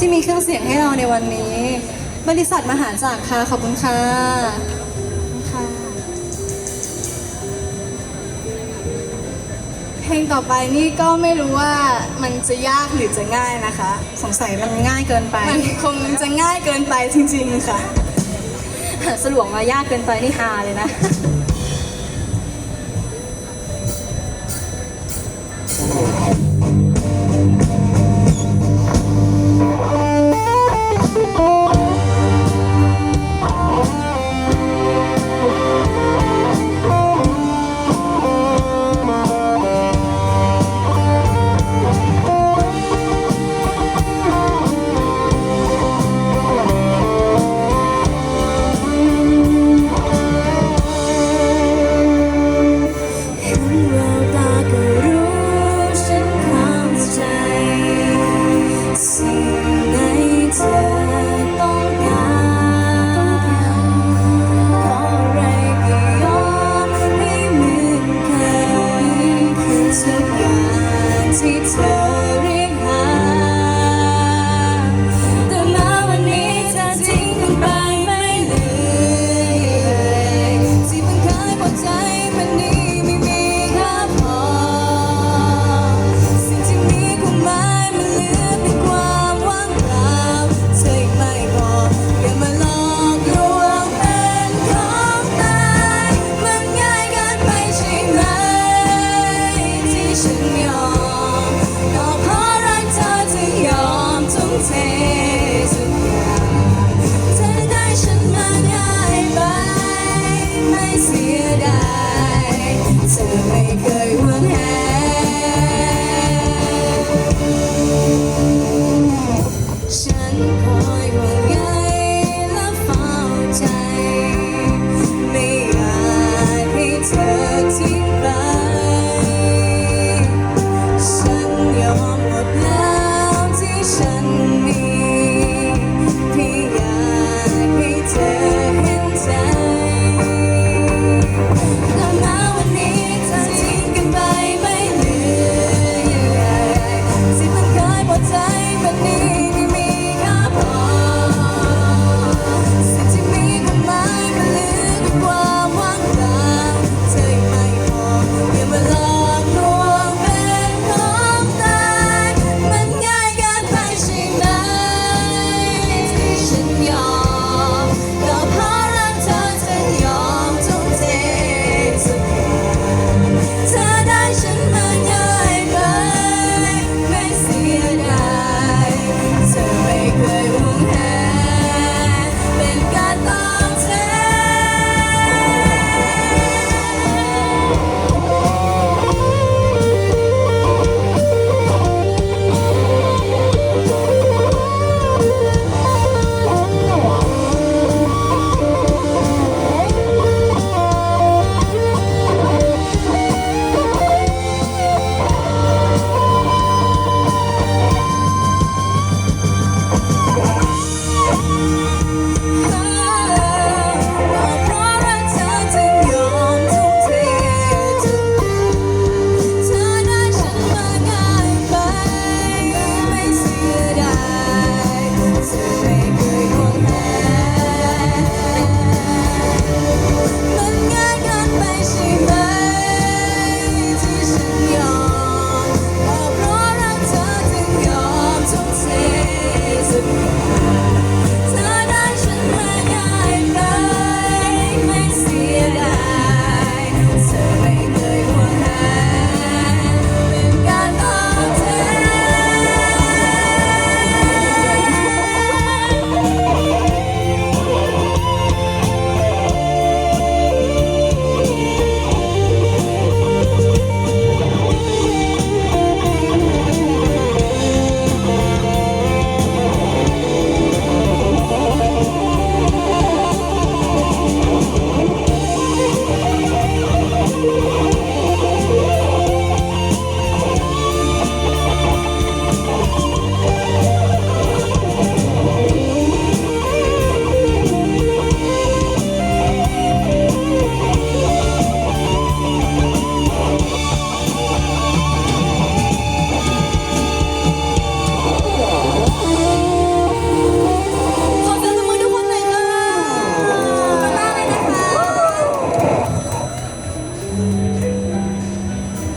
ที่มีเครื่องเสียงให้เราในวันนี้ บริษัทมหาจากรค่ะขอบคุณค่ะค่ะ เพลงต่อไปนี่ก็ไม่รู้ว่ามันจะยากหรือจะง่ายนะคะ สงสัยมันง่ายเกินไป มันคงจะง่ายเกินไปจริงๆค่ะ สลวงมายากเกินไปนี่ฮาเลยนะ Oh. to make it